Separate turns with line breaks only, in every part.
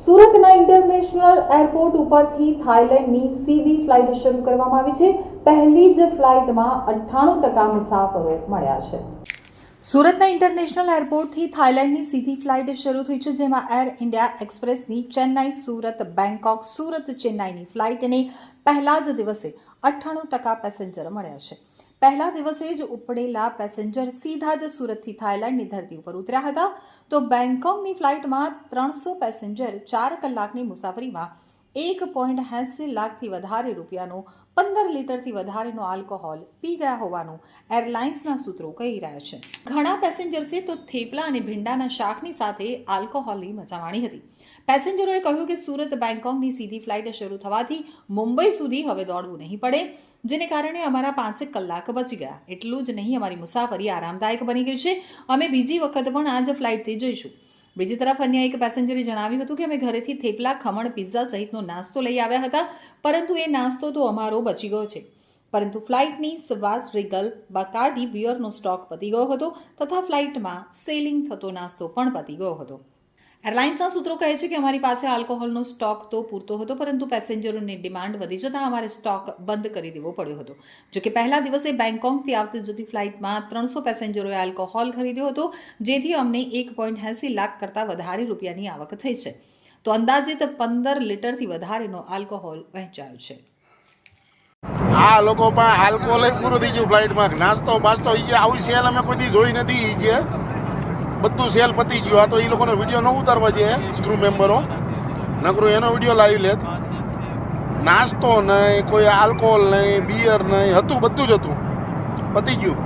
સુરતના international airport ઉપરથી થાઇલેન્ડની સીધી ફ્લાઇટ શરૂ કરવામાં આવી છે. પહેલી જ ફ્લાઇટમાં અઠ્ઠાણું ટકા મુસાફરો મળ્યા છે. સુરતના ઇન્ટરનેશનલ એરપોર્ટથી થાઇલેન્ડની સીધી ફ્લાઇટ શરૂ થઈ છે, જેમાં એર ઇન્ડિયા એક્સપ્રેસની ચેન્નાઈ, સુરત બેંકોક સુરત, ચેન્નાઈની ફ્લાઇટને પહેલા જ દિવસે અઠ્ઠાણું ટકા પેસેન્જર મળ્યા છે. પહેલા દિવસે જ ઉપડેલા પેસેન્જર સીધા જ સુરતથી થાઇલેન્ડની ધરતી ઉપર ઉતર્યા હતા. તો બેંગકોકની ફ્લાઇટમાં ત્રણસો પેસેન્જર ચાર કલાકની મુસાફરીમાં એક પોઈન્ટ એંસી લાખથી વધારે રૂપિયાનો, પંદર લીટરથી વધારેનો આલ્કોહોલ પી ગયા હોવાનું એરલાઇન્સના સૂત્રો કહી રહ્યા છે. ઘણા પેસેન્જર્સે તો થેપલા અને ભીંડાના શાકની સાથે આલ્કોહોલની મજા માણી હતી. પેસેન્જરોએ કહ્યું કે સુરત બેંકોકની સીધી ફ્લાઇટ શરૂ થવાથી મુંબઈ સુધી હવે દોડવું નહીં પડે, જેને કારણે અમારા પાંચેક કલાક બચી ગયા. એટલું જ નહીં, અમારી મુસાફરી આરામદાયક બની ગઈ છે. અમે બીજી વખત પણ આ જ ફ્લાઇટથી જઈશું. બીજી તરફ અન્ય એક પેસેન્જરે જણાવ્યું હતું કે અમે ઘરેથી થેપલા, ખમણ, પિઝા સહિતનો નાસ્તો લઈ આવ્યા હતા, પરંતુ એ નાસ્તો તો અમારો બચી ગયો છે. પરંતુ ફ્લાઇટની સવાસ રિગલ બકાર્ડી બિયરનો સ્ટોક પતી ગયો હતો તથા ફ્લાઇટમાં સેલિંગ થતો નાસ્તો પણ પતી ગયો હતો. એરલાઇન્સના સૂત્રો કહે છે કે અમારી પાસે આલ્કોહોલનો સ્ટોક તો પૂરતો હતો, પરંતુ પેસેન્જરોની ડિમાન્ડ વધી જતાં અમારે સ્ટોક બંધ કરી દેવો પડ્યો હતો. જો કે પહેલા દિવસે બેંગકોકથી આવતી જતી ફ્લાઇટમાં ત્રણસો પેસેન્જરોએ આલ્કોહોલ ખરીદ્યો હતો, જેથી અમને એક પોઈન્ટ એંસી લાખ કરતાં વધારે રૂપિયાની આવક થઈ છે. તો અંદાજિત પંદર લીટરથી વધારેનો આલ્કોહોલ વહેંચાયો છે.
આ લોકો પણ આલ્કોહોલ પૂરું થઈ ગયું ફ્લાઇટમાં નાસ્તો બાસ્તો જે આવી અમે કોઈ જોઈ નથી જે. બધું સેલ પતી ગયું. આ તો એ લોકોનો વીડિયો ન ઉતારવા જોઈએ સ્ક્રૂ મેમ્બરો નકરું એનો વીડિયો લાવી લેત. નાસ્તો નહીં કોઈ આલ્કોહોલ નહીં બિયર નહીં હતું બધું જ હતું. પતી ગયું.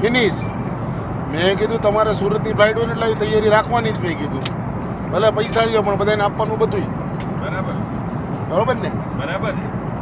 ફિનિશ મેં કીધું તમારે સુરતની ફ્લાઇટ હોય એટલે તૈયારી રાખવાની જ મેં કીધું. ભલે પૈસા લ્યો પણ બધાને આપવાનું બધું
બરાબર.
બરોબર ને?
બરાબર.